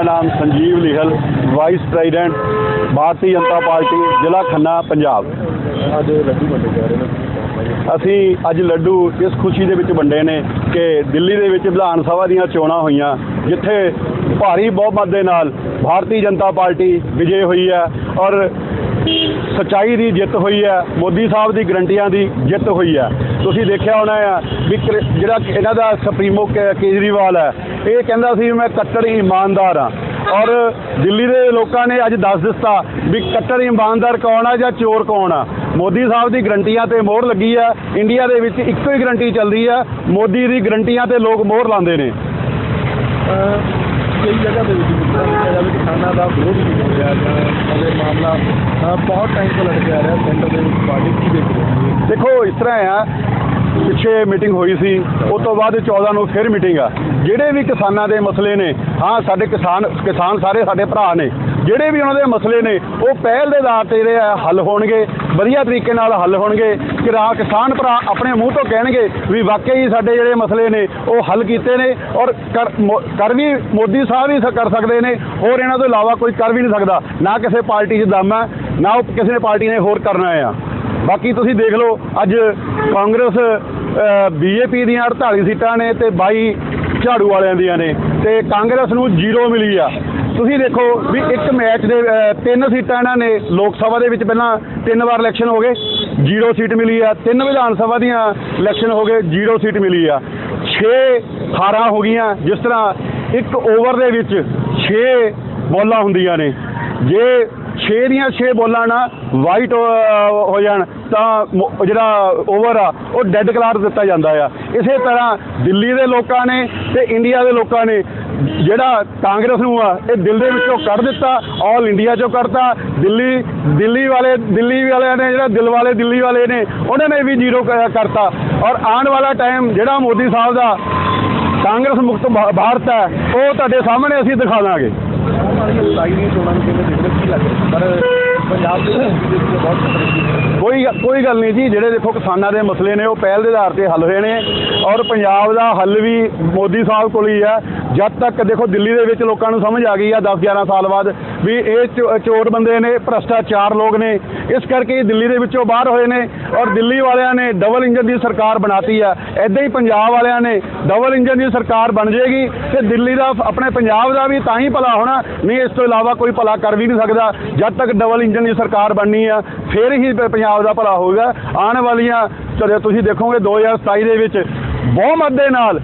ਮੇਰਾ ਨਾਮ Sanjeev Lihal vice president Bharatiya Janata party, ਜ਼ਿਲ੍ਹਾ ਖੰਨਾ, ਪੰਜਾਬ। ਅੱਜ ਲੱਡੂ ਵੰਡੇ ਜਾ ਰਹੇ ਨੇ ਅਸੀਂ ਅੱਜ ਲੱਡੂ ਇਸ ਖੁਸ਼ੀ ਦੇ ਵਿੱਚ ਵੰਡੇ ਨੇ ਕਿ ਦਿੱਲੀ ਦੇ ਵਿੱਚ ਵਿਧਾਨ ਸਭਾ ਦੀਆਂ ਚੋਣਾਂ ਹੋਈਆਂ, ਜਿੱਥੇ ਭਾਰੀ ਬਹੁਮਤ ਦੇ ਨਾਲ ਭਾਰਤੀ ਜਨਤਾ ਪਾਰਟੀ ਵਿਜੇ ਹੋਈ ਹੈ ਔਰ ਸਚਾਈ ਦੀ ਜਿੱਤ ਹੋਈ ਹੈ, ਮੋਦੀ ਸਾਹਿਬ ਦੀ ਗਰੰਟੀਆਂ ਦੀ ਜਿੱਤ ਹੋਈ ਹੈ। ਤੁਸੀਂ ਦੇਖਿਆ ਹੋਣਾ ਆ ਵੀ ਜਿਹੜਾ ਇਹਨਾਂ ਦਾ ਸੁਪਰੀਮੋ ਕੇਜਰੀਵਾਲ ਹੈ ਇਹ ਕਹਿੰਦਾ ਸੀ ਮੈਂ ਕੱਟੜ ਇਮਾਨਦਾਰ ਹਾਂ। ਔਰ ਦਿੱਲੀ ਦੇ ਲੋਕਾਂ ਨੇ ਅੱਜ ਦੱਸ ਦਿੱਤਾ ਵੀ ਕੱਟੜ ਇਮਾਨਦਾਰ ਕੌਣ ਆ ਜਾਂ ਚੋਰ ਕੌਣ ਆ। ਮੋਦੀ ਸਾਹਿਬ ਦੀ ਗਰੰਟੀਆਂ ਤੇ ਮੋਹਰ ਲੱਗੀ ਆ। ਇੰਡੀਆ ਦੇ ਵਿੱਚ ਇੱਕੋ ਹੀ ਗਰੰਟੀ ਚੱਲਦੀ ਆ ਮੋਦੀ ਦੀ ਗਰੰਟੀਆਂ ਤੇ ਲੋਕ ਮੋਹਰ ਲਾਉਂਦੇ ਨੇ। ਕਈ ਜਗ੍ਹਾ ਦੇ ਵਿੱਚ ਦੇਖਿਆ ਜਾਵੇ ਕਿਸਾਨਾਂ ਦਾ ਵਿਰੋਧ ਵੀ ਹੋ ਰਿਹਾ ਜਾਂ ਉਹਦੇ ਮਾਮਲਾ ਬਹੁਤ ਟਾਈਮ ਤੋਂ ਲੜ ਕੇ ਆ ਰਿਹਾ ਸੈਂਟਰ ਦੇ ਵਿੱਚ ਪਾਰਟੀ ਕੀ ਦੇਖ ਰਹੀ ਹੈ ਦੇਖੋ ਇਸ ਤਰ੍ਹਾਂ ਆ ਪਿੱਛੇ ਮੀਟਿੰਗ ਹੋਈ ਸੀ, ਉਸ ਤੋਂ ਬਾਅਦ 14 ਨੂੰ ਫਿਰ ਮੀਟਿੰਗ ਆ। ਜਿਹੜੇ ਵੀ ਕਿਸਾਨਾਂ ਦੇ ਮਸਲੇ ਨੇ, ਹਾਂ, ਸਾਡੇ ਕਿਸਾਨ ਕਿਸਾਨ ਸਾਰੇ ਸਾਡੇ ਭਰਾ ਨੇ, ਜਿਹੜੇ ਵੀ ਉਹਨਾਂ ਦੇ ਮਸਲੇ ਨੇ, ਉਹ ਪਹਿਲ ਦੇ ਆਧਾਰ ਤੇ ਜਿਹੜੇ ਆ, ਹੱਲ ਹੋਣਗੇ, ਵਧੀਆ ਤਰੀਕੇ ਨਾਲ ਹੱਲ ਹੋਣਗੇ ਕਿਰਾ ਕਿਸਾਨ ਭਰਾ ਆਪਣੇ ਮੂੰਹ ਤੋਂ ਕਹਿਣਗੇ ਵੀ ਵਾਕਈ ਸਾਡੇ ਜਿਹੜੇ ਮਸਲੇ ਨੇ, ਉਹ ਹੱਲ ਕੀਤੇ ਨੇ, ਔਰ ਕਰ, ਮੋ- ਕਰ ਵੀ, ਮੋਦੀ ਸਾਹਿਬ ਹੀ ਸ- ਕਰ ਸਕਦੇ ਨੇ, ਹੋਰ ਇਹਨਾਂ ਤੋਂ ਇਲਾਵਾ ਕੋਈ ਕਰ ਵੀ ਨਹੀਂ ਸਕਦਾ। ਨਾ ਕਿਸੇ ਪਾਰਟੀ 'ਚ ਦਮ ਹੈ ਨਾ ਉਹ ਕਿਸੇ ਪਾਰਟੀ ਨੇ ਹੋਰ ਕਰਨਾ ਆ। ਬਾਕੀ ਤੁਸੀਂ ਦੇਖ ਲਓ, ਅੱਜ ਕਾਂਗਰਸ ਬੀਜੇਪੀ ਦੀਆਂ 48 ਸੀਟਾਂ ਨੇ ਤੇ 22 ਝਾੜੂ ਵਾਲਿਆਂ ਦੀਆਂ ਨੇ ਤੇ ਕਾਂਗਰਸ ਨੂੰ ਜ਼ੀਰੋ ਮਿਲੀ ਆ। ਤੁਸੀਂ ਦੇਖੋ ਵੀ ਇੱਕ ਮੈਚ ਦੇ ਤਿੰਨ ਸੀਟਾਂ ਇਹਨਾਂ ਨੇ ਲੋਕ ਸਭਾ ਦੇ ਵਿੱਚ ਪਹਿਲਾਂ ਤਿੰਨ ਵਾਰ ਇਲੈਕਸ਼ਨ ਹੋ ਗਏ, ਜ਼ੀਰੋ ਸੀਟ ਮਿਲੀ ਆ। ਤਿੰਨ ਵਿਧਾਨ ਸਭਾ ਦੀਆਂ ਇਲੈਕਸ਼ਨ ਹੋ ਗਏ, ਜ਼ੀਰੋ ਸੀਟ ਮਿਲੀ ਆ। 6 ਹਾਰਾਂ ਹੋ ਗਈਆਂ, ਜਿਸ ਤਰ੍ਹਾਂ ਇੱਕ ਓਵਰ ਦੇ ਵਿੱਚ 6 ਬੋਲਾਂ ਹੁੰਦੀਆਂ ਨੇ। ਜੇ 6 ਦੀਆਂ 6 ਬੋਲਾਂ ਨਾ ਵਾਈਟ ਹੋ ਜਾਣ, ਤਾਂ ਜਿਹੜਾ ਓਵਰ ਆ, ਉਹ ਡੈੱਡ ਕਲਾਰ ਦਿੱਤਾ ਜਾਂਦਾ ਆ। ਇਸੇ ਤਰ੍ਹਾਂ ਦਿੱਲੀ ਦੇ ਲੋਕਾਂ ਨੇ ਤੇ ਇੰਡੀਆ ਦੇ ਲੋਕਾਂ ਨੇ, ਜਿਹੜਾ ਕਾਂਗਰਸ ਨੂੰ ਆ, ਇਹ ਦਿਲ ਦੇ ਵਿੱਚੋਂ ਕੱਢ ਦਿੱਤਾ ਆਲ ਇੰਡੀਆ ਚੋਂ ਕੱਢਤਾ। ਦਿੱਲੀ ਦਿੱਲੀ ਵਾਲੇ, ਦਿੱਲੀ ਵਾਲਿਆਂ ਨੇ ਜਿਹੜਾ ਦਿਲ ਵਾਲੇ ਦਿੱਲੀ ਵਾਲੇ ਨੇ, ਉਹਨਾਂ ਨੇ ਵੀ ਜ਼ੀਰੋ ਕ- ਕਰਤਾ। ਔਰ ਆਉਣ ਵਾਲਾ ਟਾਈਮ ਜਿਹੜਾ ਮੋਦੀ ਸਾਹਿਬ ਦਾ ਕਾਂਗਰਸ ਮੁਕਤ ਭਾਰਤ ਹੈ, ਉਹ ਤੁਹਾਡੇ ਸਾਹਮਣੇ ਅਸੀਂ ਦਿਖਾ ਦਾਂਗੇ। ਵਾਲੀਆਂ ਸਤਾਈ ਦੀਆਂ ਚੋਣਾਂ ਨੂੰ ਕਿਵੇਂ ਦੇਖਦੇ ਕੀ ਲੱਗ ਰਿਹਾ। ਪਰ ਪੰਜਾਬ ਦੇ ਵਿੱਚ ਬਹੁਤ ਖਤਰੇ ਕੋਈ ਕੋਈ ਗੱਲ ਨਹੀਂ ਜੀ, ਜਿਹੜੇ ਦੇਖੋ ਕਿਸਾਨਾਂ ਦੇ ਮਸਲੇ ਨੇ, ਉਹ ਪਹਿਲ ਦੇ ਆਧਾਰ ਤੇ ਹੱਲ ਹੋਏ ਨੇ। ਔਰ ਪੰਜਾਬ ਦਾ ਹੱਲ ਵੀ ਮੋਦੀ ਸਾਹਿਬ ਕੋਲ ਹੀ ਹੈ ਜਦ ਤੱਕ ਦੇਖੋ ਦਿੱਲੀ ਦੇ ਵਿੱਚ ਲੋਕਾਂ ਨੂੰ ਸਮਝ ਆ ਗਈ ਆ 10 11 ਸਾਲ ਬਾਅਦ ਵੀ ਇਹ ਚੋ- ਚੋਰ ਬੰਦੇ ਨੇ, ਭ੍ਰਸ਼ਟਾਚਾਰ ਲੋਕ ਨੇ, ਇਸ ਕਰਕੇ ਇਹ ਦਿੱਲੀ ਦੇ ਵਿੱਚੋਂ ਬਾਹਰ ਹੋਏ ਨੇ ਔਰ ਦਿੱਲੀ ਵਾਲਿਆਂ ਨੇ ਡਬਲ ਇੰਜਨ ਦੀ ਸਰਕਾਰ ਬਣਾਤੀ ਆ। ਐਦਾਂ ਹੀ ਪੰਜਾਬ ਵਾਲਿਆਂ ਨੇ ਡਬਲ ਇੰਜਨ ਦੀ ਸਰਕਾਰ ਬਣ ਜਾਏਗੀ ਤੇ ਦਿੱਲੀ ਦਾ ਆਪਣੇ ਪੰਜਾਬ ਦਾ ਵੀ ਤਾਂ ਹੀ ਭਲਾ ਹੋਣਾ, ਨਹੀਂ ਇਸ ਤੋਂ ਇਲਾਵਾ ਕੋਈ ਭਲਾ ਕਰ ਵੀ ਨਹੀਂ ਸਕਦਾ। ਜਦ ਤੱਕ ਡਬਲ ਇੰਜਨ ਦੀ ਸਰਕਾਰ ਬਣਨੀ ਆ, ਫਿਰ ਹੀ ਪੰਜਾਬ ਦਾ ਭਲਾ ਹੋਊਗਾ। ਆਉਣ ਵਾਲੀਆਂ ਤੁਸੀਂ ਦੇਖੋਗੇ 2027 ਦੇ ਵਿੱਚ, ਬਹੁਮਤ ਦੇ ਨਾਲ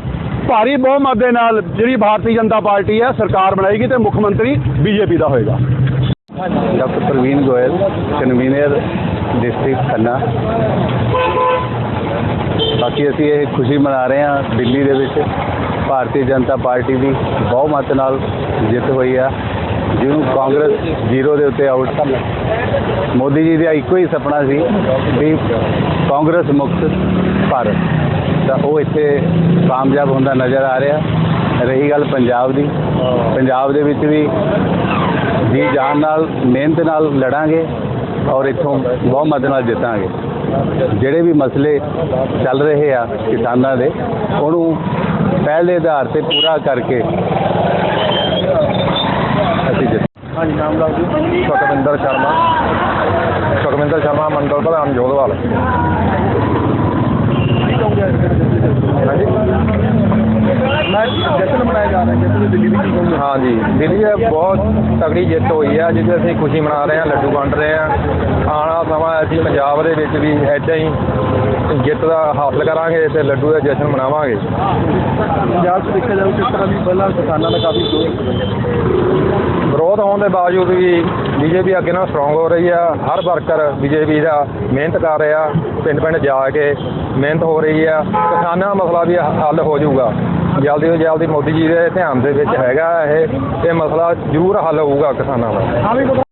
ਭਾਰੀ ਬਹੁਮਤ ਦੇ ਨਾਲ ਜਿਹੜੀ ਭਾਰਤੀ ਜਨਤਾ ਪਾਰਟੀ ਹੈ, ਸਰਕਾਰ ਬਣਾਏਗੀ ਤੇ ਮੁੱਖ ਮੰਤਰੀ ਬੀਜੇਪੀ ਦਾ ਹੋਏਗਾ। Doctor Praveen Goyal, convener district Khanna. ਬਾਕੀ ਅਸੀਂ ਇਹ ਖੁਸ਼ੀ ਮਨਾ ਰਹੇ ਹਾਂ ਦਿੱਲੀ ਦੇ ਵਿੱਚ। ਭਾਰਤੀ ਜਨਤਾ ਪਾਰਟੀ ਦੀ ਬਹੁਮਤ ਨਾਲ ਜਿੱਤ ਹੋਈ ਆ। ਜਿਹਨੂੰ ਕਾਂਗਰਸ ਜ਼ੀਰੋ ਦੇ ਉੱਤੇ ਆਊਟ ਮੋਦੀ ਜੀ ਦਾ ਇੱਕੋ ਹੀ ਸੁਪਨਾ ਸੀ ਵੀ ਕਾਂਗਰਸ ਮੁਕਤ ਭਾਰਤ। ਤਾਂ ਉਹ ਇੱਥੇ ਕਾਮਯਾਬ ਹੁੰਦਾ ਨਜ਼ਰ ਆ ਰਿਹਾ। ਰਹੀ ਗੱਲ ਪੰਜਾਬ ਦੀ। ਪੰਜਾਬ ਦੇ ਵਿੱਚ ਵੀ ਜੀ ਜਾਨ ਨਾਲ, ਮਿਹਨਤ ਨਾਲ ਲੜਾਂਗੇ ਔਰ ਇੱਥੋਂ ਬਹੁਮਤ ਨਾਲ ਜਿੱਤਾਂਗੇ। ਜਿਹੜੇ ਵੀ ਮਸਲੇ ਚੱਲ ਰਹੇ ਆ ਕਿਸਾਨਾਂ ਦੇ, ਉਹਨੂੰ ਪਹਿਲ ਦੇ ਆਧਾਰ ਤੇ ਪੂਰਾ ਕਰਕੇ ਅਸੀਂ ਜਿੱਤ ਹਾਂਜੀ, ਨਾਮ ਦੱਸ ਦਿਓ। ਸੁਖਵਿੰਦਰ ਸ਼ਰਮਾ। ਸੁਖਵਿੰਦਰ ਸ਼ਰਮਾ, ਮੰਡਲ ਪ੍ਰਧਾਨ ਜੋਧਵਾਲ ਕੀ ਕਹੋਗੇ ਅੱਜ ਦੇ ਦਿੱਲੀ ਦੇ ਹਾਂਜੀ ਮੈਂ ਜਸ਼ਨ ਮਨਾਇਆ ਜਾ ਰਿਹਾ ਜਸ਼ਨ ਦੀ ਦਿੱਲੀ ਦੀ ਕੀ ਕਹੋਗੇ ਹਾਂਜੀ ਦਿੱਲੀ 'ਚ ਬਹੁਤ ਤਗੜੀ ਜਿੱਤ ਹੋਈ ਆ ਜਿਹਦੇ ਅਸੀਂ ਖੁਸ਼ੀ ਮਨਾ ਰਹੇ ਹਾਂ ਲੱਡੂ ਵੰਡ ਰਹੇ ਹਾਂ ਆਉਣ ਵਾਲਾ ਸਮਾਂ ਅਸੀਂ ਪੰਜਾਬ ਦੇ ਵਿੱਚ ਵੀ ਐਦਾਂ ਹੀ ਜਿੱਤ ਦਾ ਹਾਸਲ ਕਰਾਂਗੇ ਤੇ ਲੱਡੂ ਦਾ ਜਸ਼ਨ ਮਨਾਵਾਂਗੇ। ਪੰਜਾਬ 'ਚ ਦੇਖਿਆ ਜਾਵੇ ਕਿਸ ਤਰ੍ਹਾਂ ਵੀ ਪਹਿਲਾਂ ਕਿਸਾਨਾਂ ਦਾ ਕਾਫੀ ਵਿਰੋਧ ਵਿਰੋਧ ਹੋਣ ਦੇ ਬਾਵਜੂਦ ਵੀ ਬੀਜੇਪੀ ਅੱਗੇ ਨਾਲ ਸਟਰੋਂਗ ਹੋ ਰਹੀ ਆ। ਹਰ ਵਰਕਰ ਬੀਜੇਪੀ ਦਾ ਮਿਹਨਤ ਕਰ ਰਿਹਾ। ਪਿੰਡ ਪਿੰਡ ਜਾ ਕੇ ਮਿਹਨਤ ਹੋ ਰਹੀ ਆ। ਕਿਸਾਨਾਂ ਦਾ ਮਸਲਾ ਵੀ ਹੱਲ ਹੋ ਜਾਊਗਾ। ਜਲਦੀ ਤੋਂ ਜਲਦੀ ਮੋਦੀ ਜੀ ਦੇ ਧਿਆਨ ਦੇ ਵਿੱਚ ਹੈਗਾ ਇਹ ਇਹ ਮਸਲਾ ਜ਼ਰੂਰ ਹੱਲ ਹੋਊਗਾ ਕਿਸਾਨਾਂ ਦਾ।